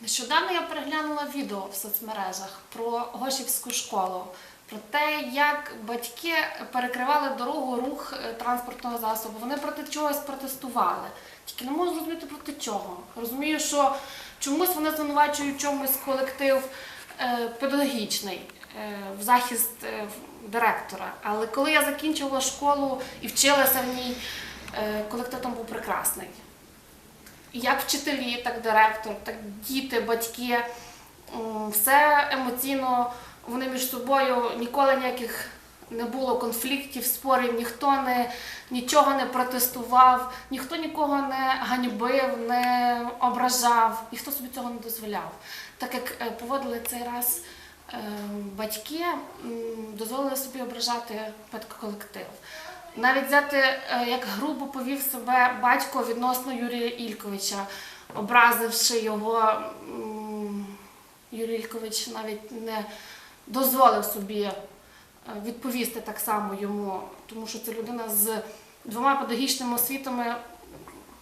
Нещодавно я переглянула відео в соцмережах про Гошівську школу, про те, як батьки перекривали дорогу рух е, транспортного засобу. Вони проти чогось протестували. Тільки не можу зрозуміти проти чого. Розумію, що чомусь вони звинувачують чомусь колектив е, педагогічний е, в захист директора. Але коли я закінчувала школу і вчилася в ній, колектив там був прекрасний як вчителі, так директор, так діти, батьки. Все емоційно вони між собою ніколи ніяких не було конфліктів, спорів, ніхто не, нічого не протестував, ніхто нікого не ганьбив, не ображав, ніхто собі цього не дозволяв. Так як е, поводили цей раз е, батьки, дозволили собі ображати педколектив. Навіть взяти, е, як грубо повів себе батько відносно Юрія Ільковича, образивши його, Юрій Ількович навіть не дозволив собі е, відповісти так само йому, тому що це людина з двома педагогічними освітами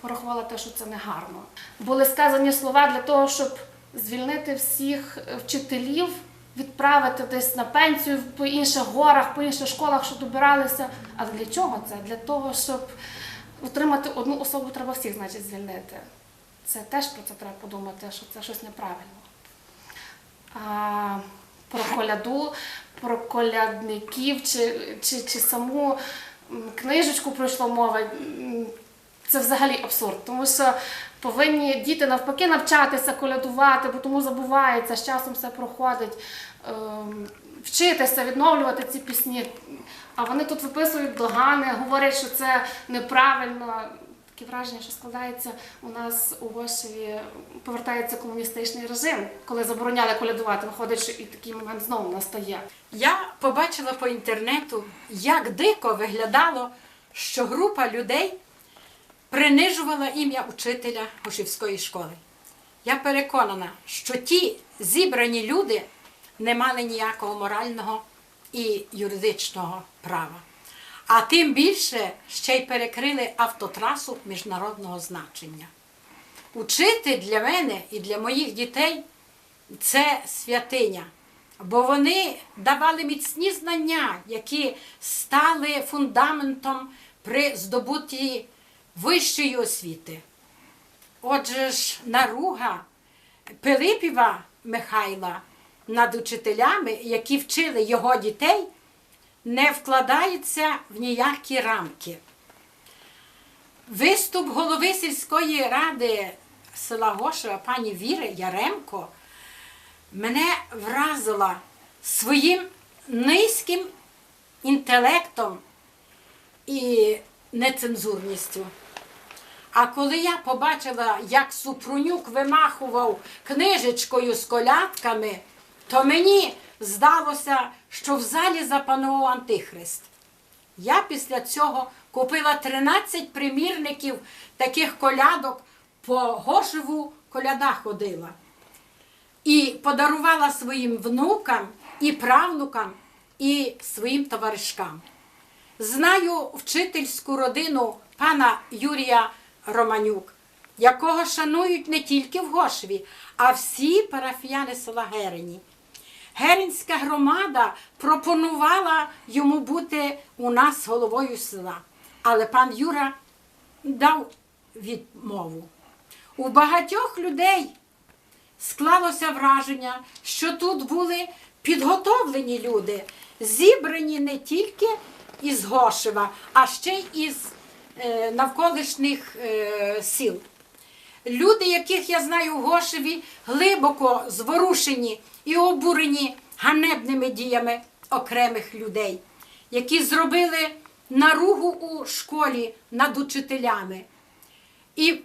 порахувала те, що це негарно. Були сказані слова для того, щоб звільнити всіх вчителів, відправити десь на пенсію по інших горах, по інших школах, що добиралися. Але для чого це? Для того, щоб утримати одну особу, треба всіх, значить, звільнити. Це теж про це треба подумати, що це щось неправильно. А, про коляду, про колядників чи, чи, чи саму книжечку пройшло мова. Це взагалі абсурд, тому що повинні діти навпаки навчатися колядувати, бо тому забувається, з часом все проходить, вчитися, відновлювати ці пісні. А вони тут виписують догани, говорять, що це неправильно. Таке враження, що складається у нас у Гошеві, повертається комуністичний режим, коли забороняли колядувати. Виходить, що і такий момент знову настає. Я побачила по інтернету, як дико виглядало, що група людей принижувала ім'я учителя Гошівської школи. Я переконана, що ті зібрані люди не мали ніякого морального і юридичного права. А тим більше ще й перекрили автотрасу міжнародного значення. Учитель для мене і для моїх дітей це святиня, бо вони давали міцні знання, які стали фундаментом при здобутті вищої освіти. Отже ж, наруга Пилипіва Михайла над учителями, які вчили його дітей, не вкладається в ніякі рамки. Виступ голови сільської ради села Гошева пані Віри Яремко мене вразила своїм низьким інтелектом і нецензурністю. А коли я побачила, як Супрунюк вимахував книжечкою з колядками, то мені здалося, що в залі запанував антихрист. Я після цього купила 13 примірників таких колядок, по Гошеву коляда ходила. І подарувала своїм внукам і правнукам, і своїм товаришкам. Знаю вчительську родину пана Юрія Романюк, якого шанують не тільки в Гошеві, а всі парафіяни села Герені. Герінська громада пропонувала йому бути у нас головою села, але пан Юра дав відмову. У багатьох людей склалося враження, що тут були підготовлені люди, зібрані не тільки із Гошева, а ще й із е, навколишніх е, сіл. Люди, яких я знаю в Гошеві, глибоко зворушені і обурені ганебними діями окремих людей, які зробили наругу у школі над учителями. І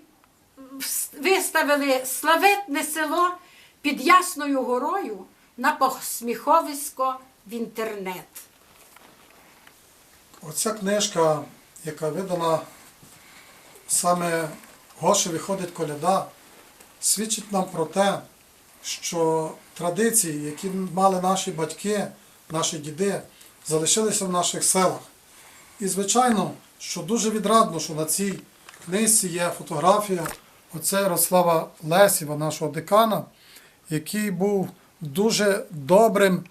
виставили славетне село під Ясною горою на посміховисько в інтернет. Оця книжка, яка видана саме Гошеві ходить коляда, свідчить нам про те, що традиції, які мали наші батьки, наші діди, залишилися в наших селах. І, звичайно, що дуже відрадно, що на цій книжці є фотографія отця Ярослава Лесєва, нашого декана, який був дуже добрим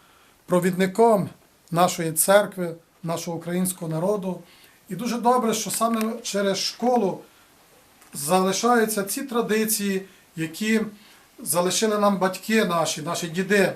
провідником нашої церкви, нашого українського народу. І дуже добре, що саме через школу залишаються ці традиції, які залишили нам батьки наші, наші діди,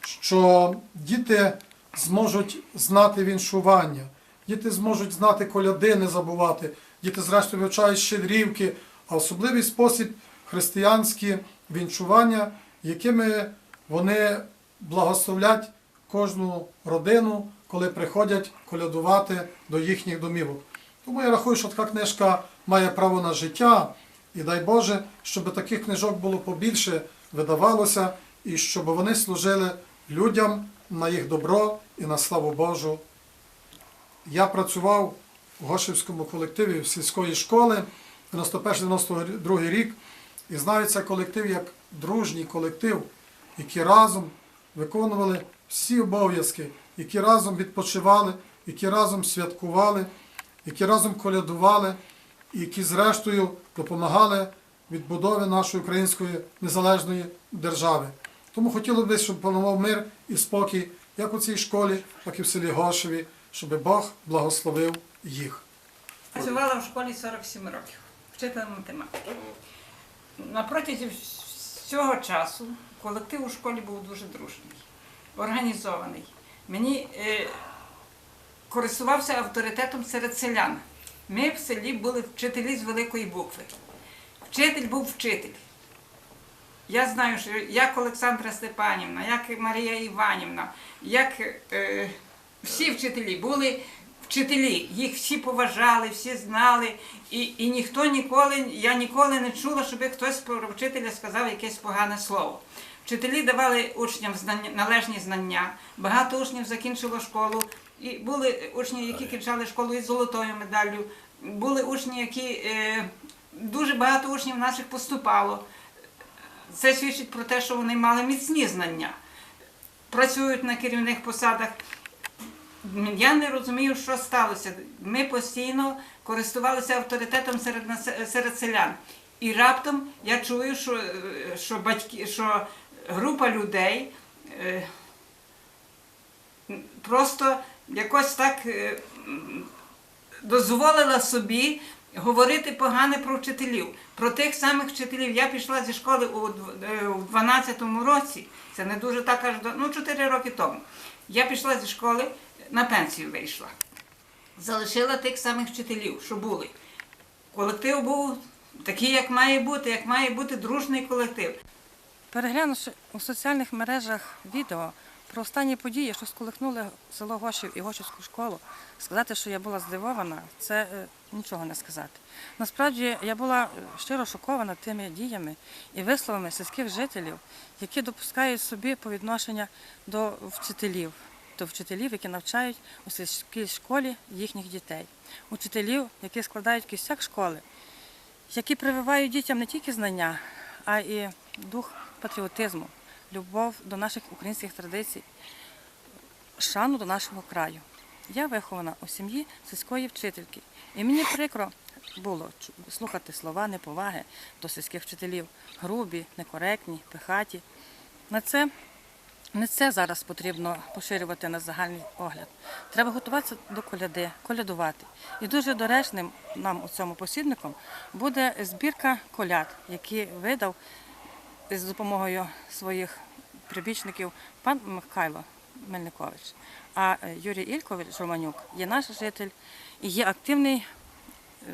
що діти зможуть знати віншування, діти зможуть знати коляди, не забувати, діти, зрештою, вивчають щедрівки, а особливий спосіб християнські вінчування, якими вони благословлять кожну родину, коли приходять колядувати до їхніх домівок. Тому я рахую, що така книжка має право на життя, і дай Боже, щоб таких книжок було побільше, видавалося, і щоб вони служили людям на їх добро і на славу Божу. Я працював у Гошівському колективі сільської школи 91-92 рік, і знаю цей колектив як дружній колектив, які разом виконували всі обов'язки, які разом відпочивали, які разом святкували, які разом колядували, і які зрештою допомагали відбудові нашої української незалежної держави. Тому хотілося б, щоб панував мир і спокій як у цій школі, так і в селі Гошеві, щоб Бог благословив їх. Працювала в школі 47 років, вчителем математики. На протязі всього часу колектив у школі був дуже дружний, організований. Мені е, користувався авторитетом серед селян. Ми в селі були вчителі з великої букви. Вчитель був вчитель. Я знаю, що як Олександра Степанівна, як Марія Іванівна, як е, всі вчителі були вчителі, їх всі поважали, всі знали, і, і ніхто ніколи, я ніколи не чула, щоб хтось про вчителя сказав якесь погане слово. Вчителі давали учням знання, належні знання, багато учнів закінчило школу, і були учні, які кінчали школу із золотою медаллю, були учні, які е, дуже багато учнів наших поступало. Це свідчить про те, що вони мали міцні знання, працюють на керівних посадах. Я не розумію, що сталося. Ми постійно користувалися авторитетом серед, серед селян. І раптом я чую, що, е, що, батьки, що група людей е, просто якось так е, дозволила собі говорити погане про вчителів. Про тих самих вчителів. Я пішла зі школи у дв- е, 12-му році, це не дуже так аж до, ну 4 роки тому. Я пішла зі школи, на пенсію вийшла. Залишила тих самих вчителів, що були. Колектив був такий, як має бути, як має бути дружний колектив. Переглянувши у соціальних мережах відео про останні події, що сколихнули село Гошів і Гошівську школу, сказати, що я була здивована, це е, нічого не сказати. Насправді я була е, щиро шокована тими діями і висловами сільських жителів, які допускають собі по відношення до вчителів, до вчителів, які навчають у сільській школі їхніх дітей, учителів, які складають кістяк школи, які прививають дітям не тільки знання, а і дух патріотизму, любов до наших українських традицій, шану до нашого краю. Я вихована у сім'ї сільської вчительки, і мені прикро було слухати слова неповаги до сільських вчителів, грубі, некоректні, пихаті. На це не це зараз потрібно поширювати на загальний огляд. Треба готуватися до коляди, колядувати. І дуже доречним нам у цьому посібником буде збірка коляд, які видав з допомогою своїх прибічників пан Михайло Мельникович. А е, Юрій Ількович Романюк є наш житель і є активний е,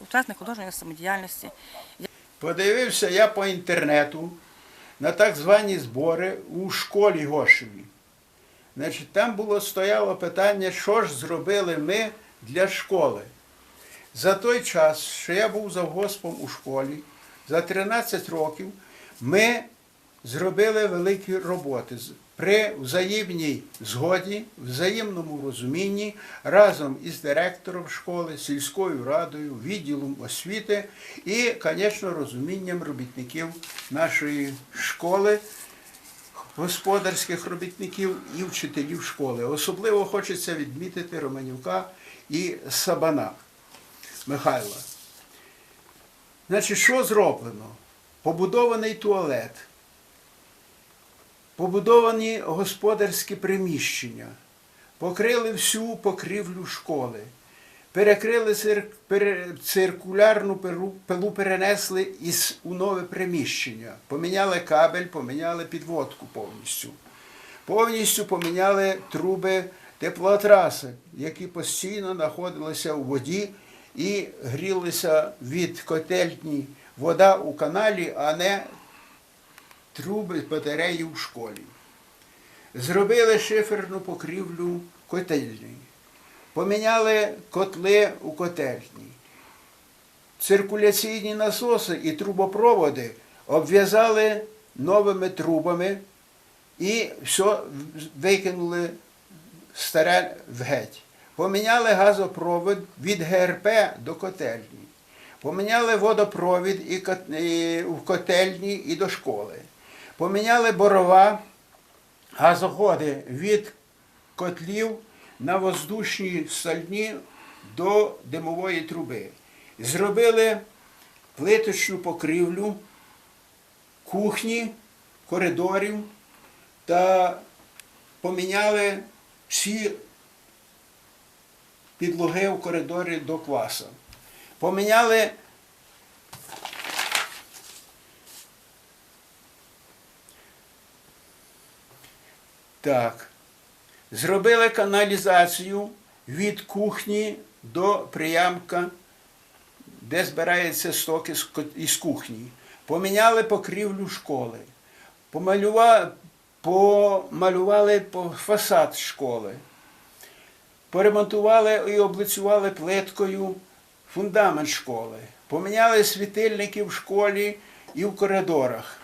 учасник художньої самодіяльності. Подивився я по інтернету на так звані збори у школі Гошеві. Значить, там було стояло питання, що ж зробили ми для школи. За той час, що я був завгоспом у школі, за 13 років, ми зробили великі роботи при взаємній згоді, взаємному розумінні разом із директором школи, сільською радою, відділом освіти і, звісно, розумінням робітників нашої школи, господарських робітників і вчителів школи. Особливо хочеться відмітити Романюка і Сабана Михайла. Значить, що зроблено? Побудований туалет, побудовані господарські приміщення, покрили всю покрівлю школи, перекрили цир- пере- циркулярну перу- пилу, перенесли із у нове приміщення, поміняли кабель, поміняли підводку повністю. Повністю поміняли труби теплотраси, які постійно знаходилися у воді і грілися від котельні вода у каналі, а не труби з батареї в школі. Зробили шиферну покрівлю котельні, поміняли котли у котельні, циркуляційні насоси і трубопроводи обв'язали новими трубами і все викинули старе в геть. Поміняли газопровід від ГРП до котельні. Поміняли водопровід і в котельні і до школи. Поміняли борова, газоходи від котлів на воздушні стальні до димової труби. Зробили плиточну покрівлю кухні, коридорів та поміняли всі підлоги в коридорі до класу. Поміняли так. Зробили каналізацію від кухні до приямка, де збираються стоки із кухні. Поміняли покрівлю школи. Помалювали, фасад школи. Поремонтували і облицювали плиткою фундамент школи. Поміняли світильники в школі і в коридорах.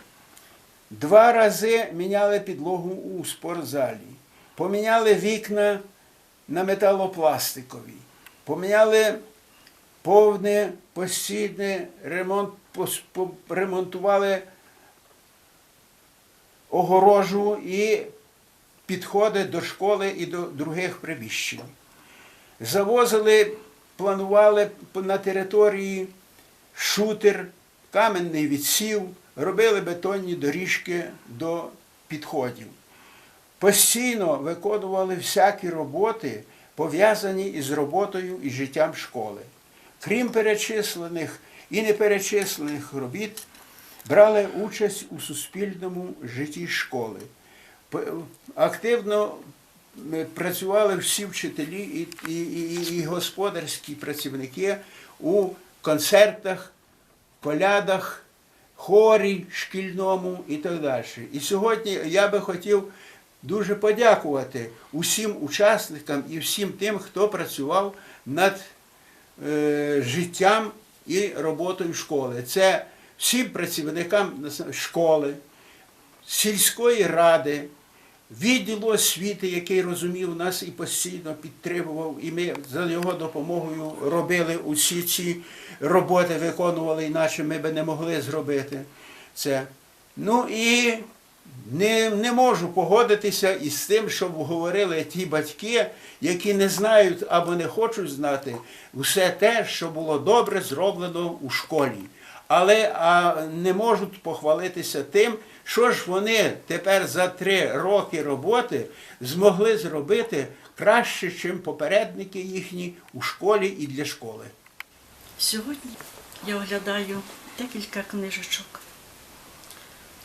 Два рази міняли підлогу у спортзалі. Поміняли вікна на металопластикові. Поміняли повний постійний ремонт, ремонтували огорожу і підходи до школи і до других приміщень. Завозили, планували на території шутер, каменний відсів, робили бетонні доріжки до підходів. Постійно виконували всякі роботи, пов'язані із роботою і життям школи. Крім перечислених і неперечислених робіт, брали участь у суспільному житті школи. Активно працювали всі вчителі і, і, і, і господарські працівники у концертах, колядах, хорі шкільному і так далі. І сьогодні я би хотів дуже подякувати усім учасникам і всім тим, хто працював над е, життям і роботою школи. Це всім працівникам школи, сільської ради, відділу освіти, який розумів нас і постійно підтримував, і ми за його допомогою робили усі ці роботи, виконували, іначе ми би не могли зробити це. Ну і не, не можу погодитися із тим, що говорили ті батьки, які не знають або не хочуть знати все те, що було добре зроблено у школі. Але а, не можуть похвалитися тим, що ж вони тепер за три роки роботи змогли зробити краще, ніж попередники їхні у школі і для школи. Сьогодні я оглядаю декілька книжечок,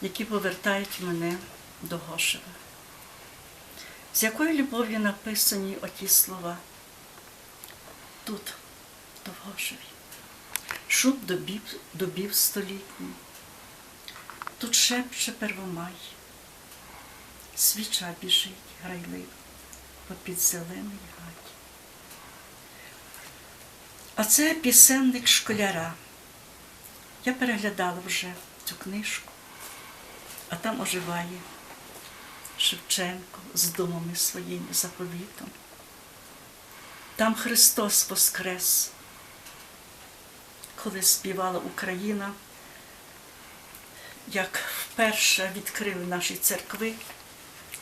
які повертають мене до Гошева. З якою любов'ю написані оті слова тут, в Гошеві. Шуб дубів, дубів столітній. Тут шепче первомай. Свіча біжить грайливо попід зелений гай. А це пісенник школяра. Я переглядала вже цю книжку, а там оживає Шевченко з думами своїми заповітом. Там Христос Воскрес, коли співала Україна, як вперше відкрили наші церкви,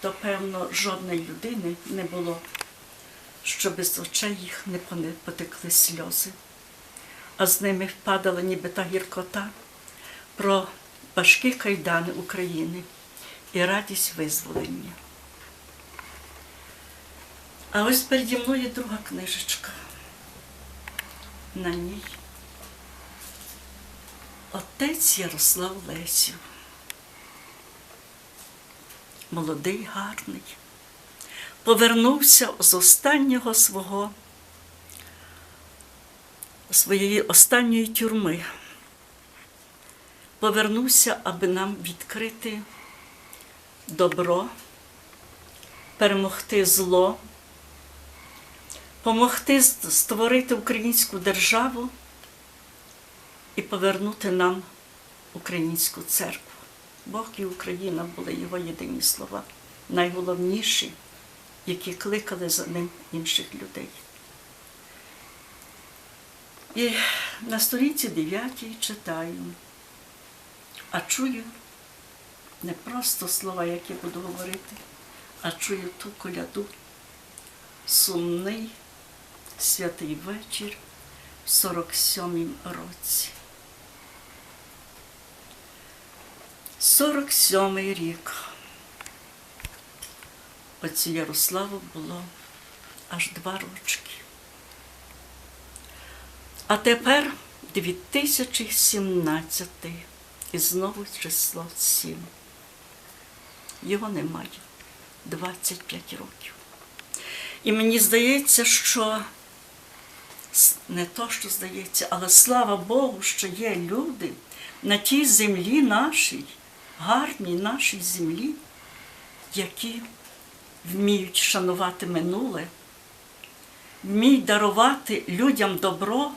то певно жодної людини не було, щоб з очей їх не потекли сльози, а з ними впадала ніби та гіркота про важкі кайдани України і радість визволення. А ось переді мною друга книжечка. На ній отець Ярослав Лесів. Молодий, гарний, повернувся з останнього свого, своєї останньої тюрми. Повернувся, аби нам відкрити добро, перемогти зло, помогти створити українську державу і повернути нам українську церкву. Бог і Україна були його єдині слова, найголовніші, які кликали за ним інших людей. І на сторінці 9 читаю, а чую не просто слова, які буду говорити, а чую ту коляду, сумний святий вечір в 47-м році. 47-й рік. Отцю Ярославу було аж два рочки. А тепер 2017 і знову число 7. Його немає 25 років. І мені здається, що не то, що здається, але слава Богу, що є люди на тій землі нашій, гарній нашій землі, які вміють шанувати минуле, вміють дарувати людям добро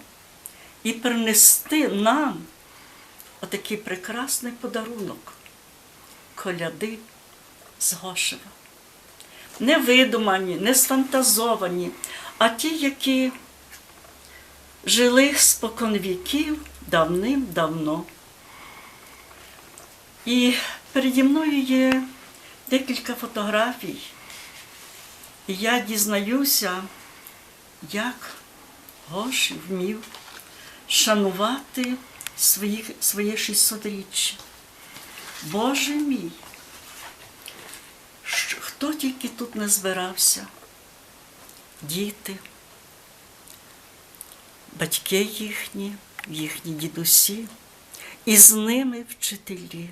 і принести нам отакий прекрасний подарунок коляди з Гошева. Не видумані, не сфантазовані, а ті, які жили спокон віків давним-давно. І переді мною є декілька фотографій. І я дізнаюся, як Гоші вмів шанувати своїх, своє 600-річчя. Боже мій! Хто тільки тут не збирався? Діти, батьки їхні, їхні дідусі, і з ними вчителі.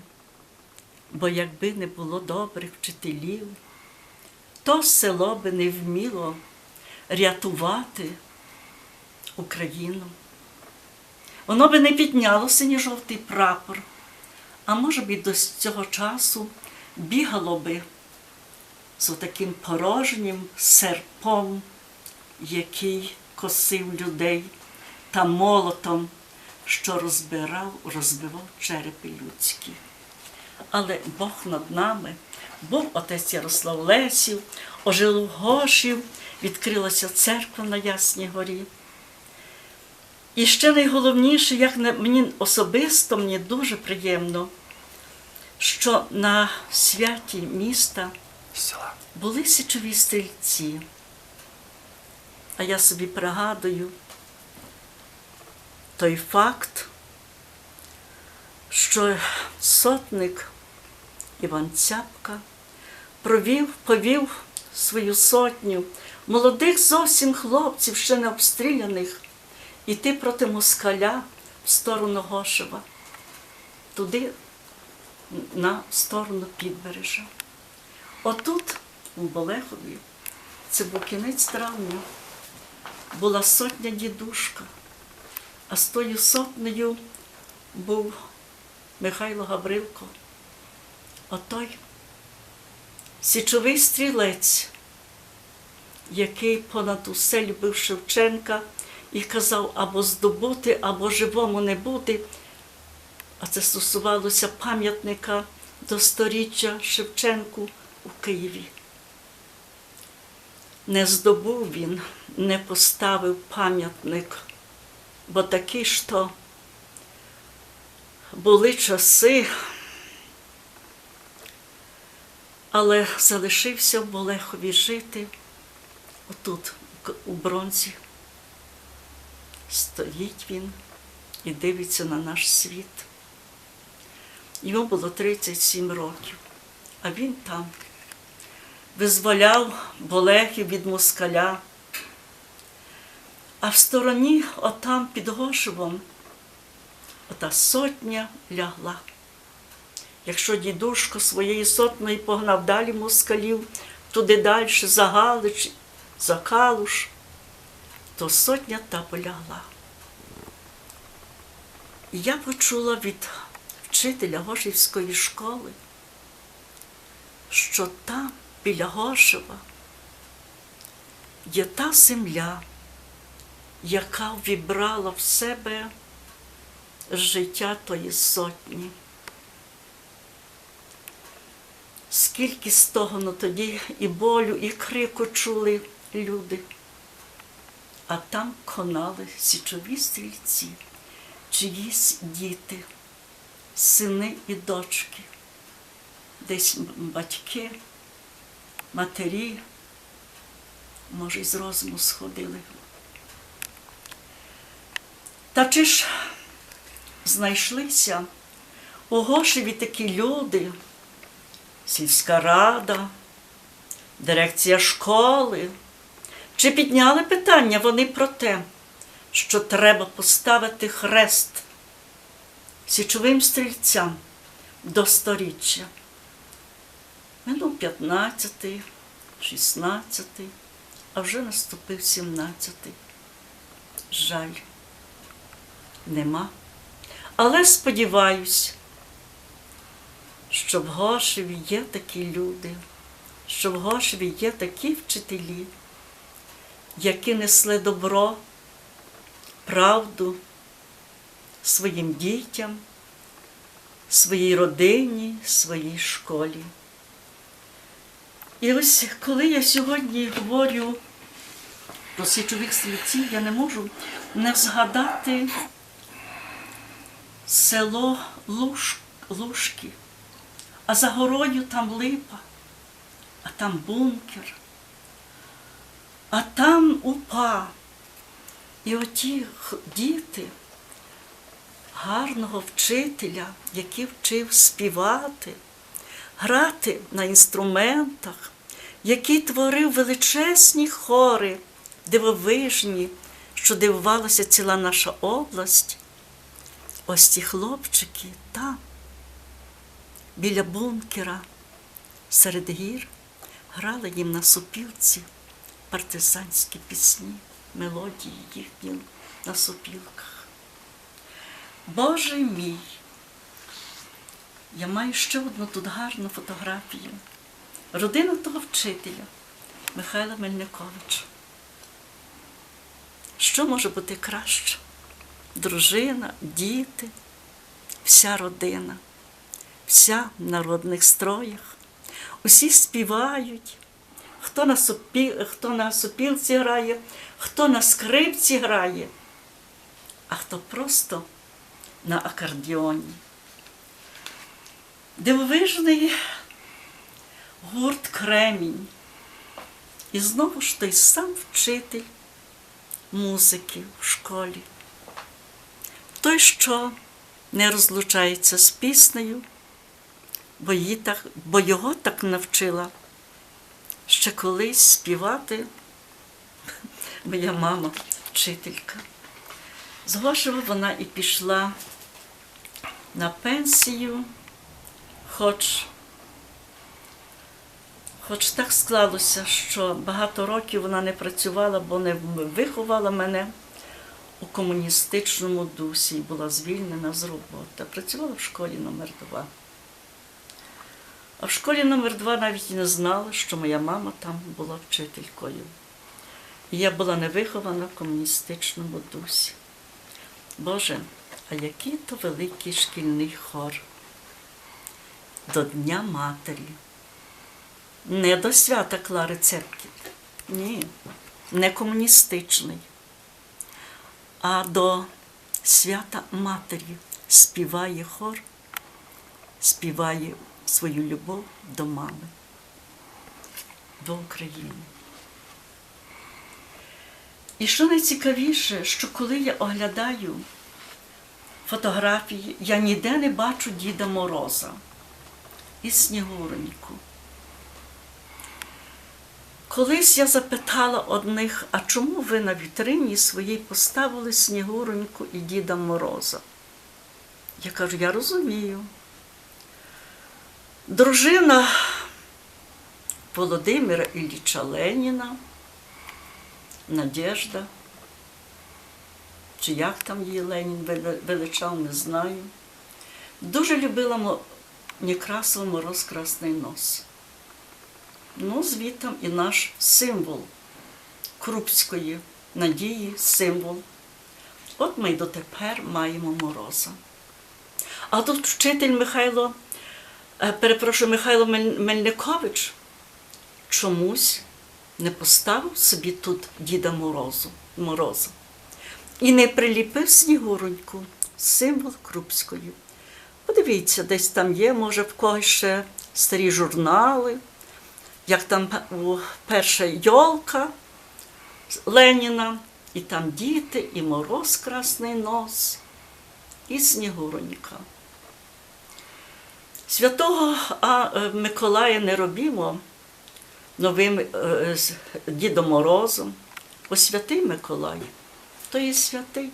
Бо якби не було добрих вчителів, то село би не вміло рятувати Україну. Воно би не підняло синьо-жовтий прапор, а може б і до цього часу бігало би з таким порожнім серпом, який косив людей, та молотом, що розбирав, розбивав черепи людські. Але Бог над нами, був отець Ярослав Лесів, ожив Гошів, відкрилася церква на Ясній горі. І ще найголовніше, як мені особисто мені дуже приємно, що на святі міста були січові стрільці. А я собі пригадую той факт, що сотник Іван Цяпка провів, повів свою сотню молодих зовсім хлопців, ще не обстріляних, іти проти москаля в сторону Гошева, туди, на сторону Підбережа. Отут, у Болехові, це був кінець травня, була сотня дідушка, а з тою сотнею був Михайло Гаврилко. Отой січовий стрілець, який понад усе любив Шевченка і казав або здобути, або живому не бути. А це стосувалося пам'ятника до сторіччя Шевченку у Києві. Не здобув він, не поставив пам'ятник, бо такі ж то були часи, але залишився в Болехові жити отут, у бронзі. Стоїть він і дивиться на наш світ. Йому було 37 років, а він там визволяв болехів від москаля. А в стороні, отам під Гошевом, ота сотня лягла. Якщо дідушко своєї сотної погнав далі москалів, туди далі за Галич, за Калуш, то сотня та полягла. І я почула від вчителя Гошівської школи, що там, біля Гошева, є та земля, яка вібрала в себе життя тої сотні. Скільки стогону тоді і болю, і крику чули люди, а там конали січові стрільці, чиїсь діти, сини і дочки, десь батьки, матері, може, й з розуму сходили. Та чи ж знайшлися у такі люди, сільська рада, дирекція школи, чи підняли питання вони про те, що треба поставити хрест січовим стрільцям до сторіччя? Минув 15-й, 16-й, а вже наступив 17-й. Жаль, нема. Але сподіваюсь, що в Гошеві є такі люди, що в Гошеві є такі вчителі, які несли добро, правду своїм дітям, своїй родині, своїй школі. І ось коли я сьогодні говорю про січових стрільців, я не можу не згадати село Луш, Лушки, а за горою там липа, а там бункер, а там упа. І оті діти гарного вчителя, який вчив співати, грати на інструментах, який творив величезні хори, дивовижні, що дивувалася ціла наша область. Ось ці хлопчики там, біля бункера, серед гір, грали їм на сопілці партизанські пісні, мелодії їхні на сопілках. Боже мій! Я маю ще одну тут гарну фотографію. Родина того вчителя Михайла Мельниковича. Що може бути краще? Дружина, діти, вся родина, вся в народних строях. Усі співають, хто на, сопі, хто на сопілці грає, хто на скрипці грає, а хто просто на акордіоні. Дивовижний гурт Кремінь. І знову ж той сам вчитель музики в школі. Той, що не розлучається з піснею, бо, її так, бо його так навчила ще колись співати моя мама, вчителька. З Гошева вона і пішла на пенсію, хоч, хоч так склалося, що багато років вона не працювала, бо не виховала мене у комуністичному дусі і була звільнена з роботи. Працювала в школі номер 2 А в школі номер 2 навіть не знала, що моя мама там була вчителькою. І я була не вихована в комуністичному дусі. Боже, а який то великий шкільний хор до Дня Матері. Не до свята Клари Церкви. Ні, не комуністичний а до свята Матері співає хор, співає свою любов до мами, до України. І що найцікавіше, що коли я оглядаю фотографії, я ніде не бачу Діда Мороза. і Снігуроньку. Колись я запитала одних, а чому ви на вітрині своїй поставили Снігуроньку і Діда Мороза? Я кажу, я розумію. Дружина Володимира Ілліча Леніна, Надежда, чи як там її Ленін величав, не знаю. Дуже любила Некрасова мороз Красний нос. Ну, звітом і наш символ Крупської надії, символ. От ми й дотепер маємо мороза. А тут вчитель Михайло, е, перепрошую, Михайло Мельникович чомусь не поставив собі тут Діда Морозу, Мороза і не приліпив Снігуроньку, символ Крупської. Подивіться, десь там є, може, в когось ще старі журнали, як там перша йолка Леніна, і там діти, і мороз красний нос, і Снігуронька. Святого а, е, Миколая не робімо новим е, Дідом Морозом, бо святий Миколай, то є святий.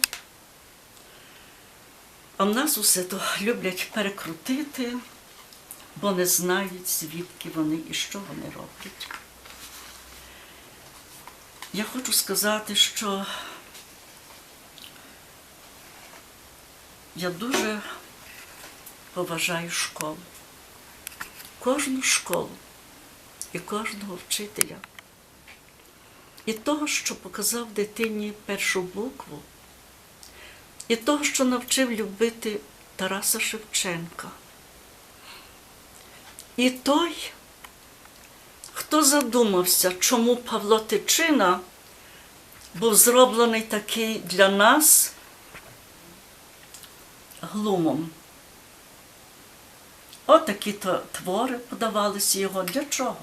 А в нас усе то люблять перекрутити, бо не знають, звідки вони і що вони роблять. Я хочу сказати, що я дуже поважаю школу. Кожну школу і кожного вчителя. І того, що показав дитині першу букву, і того, що навчив любити Тараса Шевченка. І той, хто задумався, чому Павло Тичина був зроблений такий для нас глумом. Отакі то твори подавалися його. Для чого?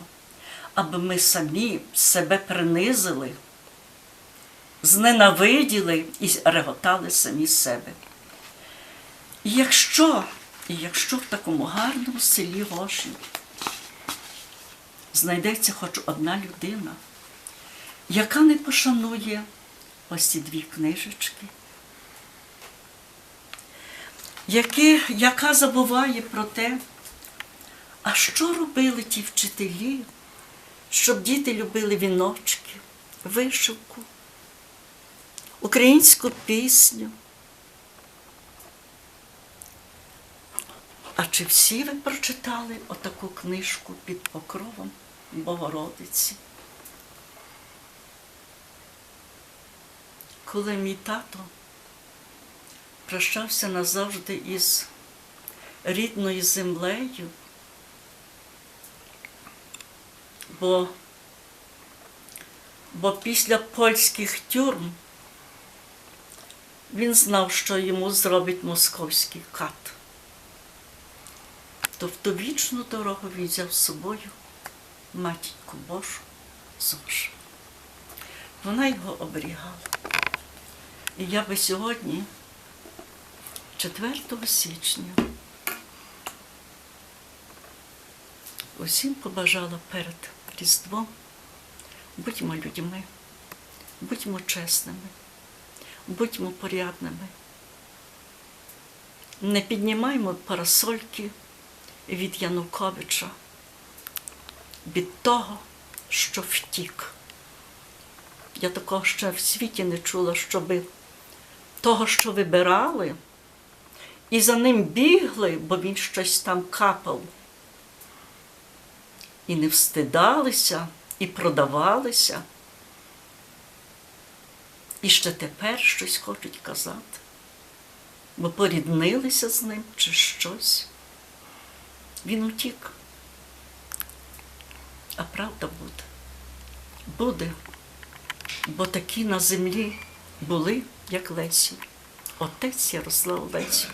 Аби ми самі себе принизили, зненавиділи і реготали самі себе. І якщо, і якщо в такому гарному селі Гоші знайдеться хоч одна людина, яка не пошанує ось ці дві книжечки, які, яка забуває про те, а що робили ті вчителі, щоб діти любили віночки, вишивку, українську пісню. А чи всі ви прочитали отаку книжку під покровом Богородиці? Коли мій тато прощався назавжди із рідною землею, бо, бо після польських тюрм він знав, що йому зробить московський кат. То в ту вічну дорогу він взяв з собою матінку Божу Зошу. Вона його оберігала. І я би сьогодні, 4 січня, усім побажала перед Різдвом, будьмо людьми, будьмо чесними, будьмо порядними. Не піднімаймо парасольки від Януковича, від того, що втік. Я такого ще в світі не чула, щоби того, що вибирали, і за ним бігли, бо він щось там капав. І не встидалися, і продавалися. І ще тепер щось хочуть казати, бо поріднилися з ним чи щось. Він утік. А правда буде. Буде. Бо такі на землі були, як Лесі. Отець Ярослав Лесю.